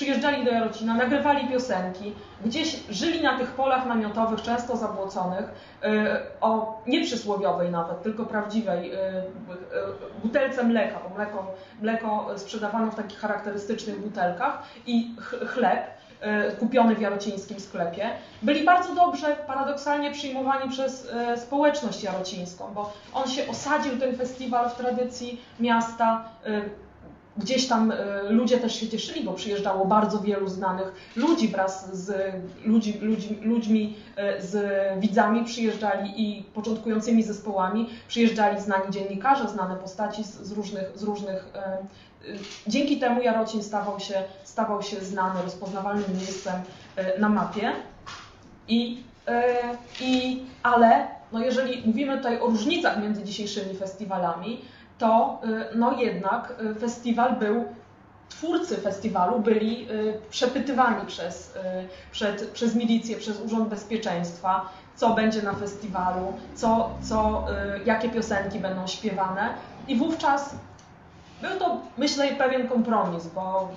przyjeżdżali do Jarocina, nagrywali piosenki, gdzieś żyli na tych polach namiotowych, często zabłoconych, o nieprzysłowiowej nawet, tylko prawdziwej butelce mleka, bo mleko, mleko sprzedawano w takich charakterystycznych butelkach i chleb kupiony w jarocińskim sklepie. Byli bardzo dobrze, paradoksalnie przyjmowani przez społeczność jarocińską, bo on się osadził, ten festiwal w tradycji miasta, Gdzieś tam e, ludzie też się cieszyli, bo przyjeżdżało bardzo wielu znanych ludzi wraz z ludzi, ludźmi, ludźmi e, z widzami, przyjeżdżali i początkującymi zespołami, przyjeżdżali znani dziennikarze, znane postaci z, różnych, z różnych e, Dzięki temu Jarocin stawał się, stawał się znany, rozpoznawalnym miejscem na mapie. I, i, ale no jeżeli mówimy tutaj o różnicach między dzisiejszymi festiwalami, to y, no jednak y, festiwal był, twórcy festiwalu byli y, przepytywani przez, przed, przez milicję, przez Urząd Bezpieczeństwa, co będzie na festiwalu, co, co, jakie piosenki będą śpiewane. I wówczas był to, myślę, pewien kompromis, bo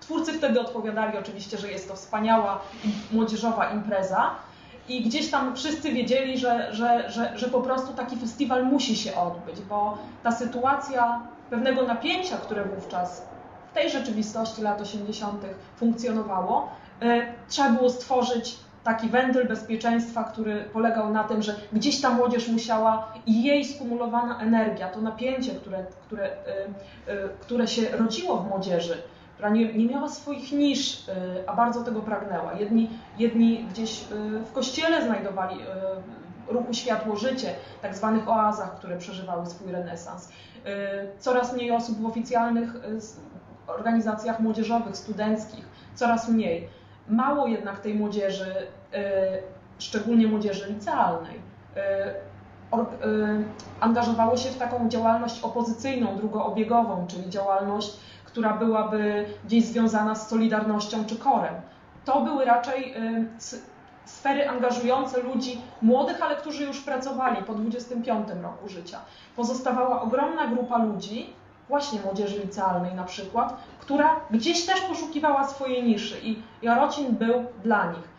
twórcy wtedy odpowiadali oczywiście, że jest to wspaniała młodzieżowa impreza, i gdzieś tam wszyscy wiedzieli, że, że, że, że po prostu taki festiwal musi się odbyć, bo ta sytuacja pewnego napięcia, które wówczas w tej rzeczywistości lat 80. funkcjonowało, y, trzeba było stworzyć taki wentyl bezpieczeństwa, który polegał na tym, że gdzieś ta młodzież musiała i jej skumulowana energia, to napięcie, które, które, y, y, które się rodziło w młodzieży, która nie, nie miała swoich nisz, y, a bardzo tego pragnęła. Jedni, jedni gdzieś y, w kościele znajdowali y, ruchu światło-życie, tak zwanych oazach, które przeżywały swój renesans. Coraz mniej osób w oficjalnych organizacjach młodzieżowych, studenckich, coraz mniej. Mało jednak tej młodzieży, szczególnie młodzieży licealnej, angażowało się w taką działalność opozycyjną, drugoobiegową, czyli działalność która byłaby gdzieś związana z Solidarnością czy Korem. To były raczej y, sfery angażujące ludzi młodych, ale którzy już pracowali po 25 roku życia. Pozostawała ogromna grupa ludzi, właśnie młodzieży licealnej na przykład, która gdzieś też poszukiwała swojej niszy i Jarocin był dla nich.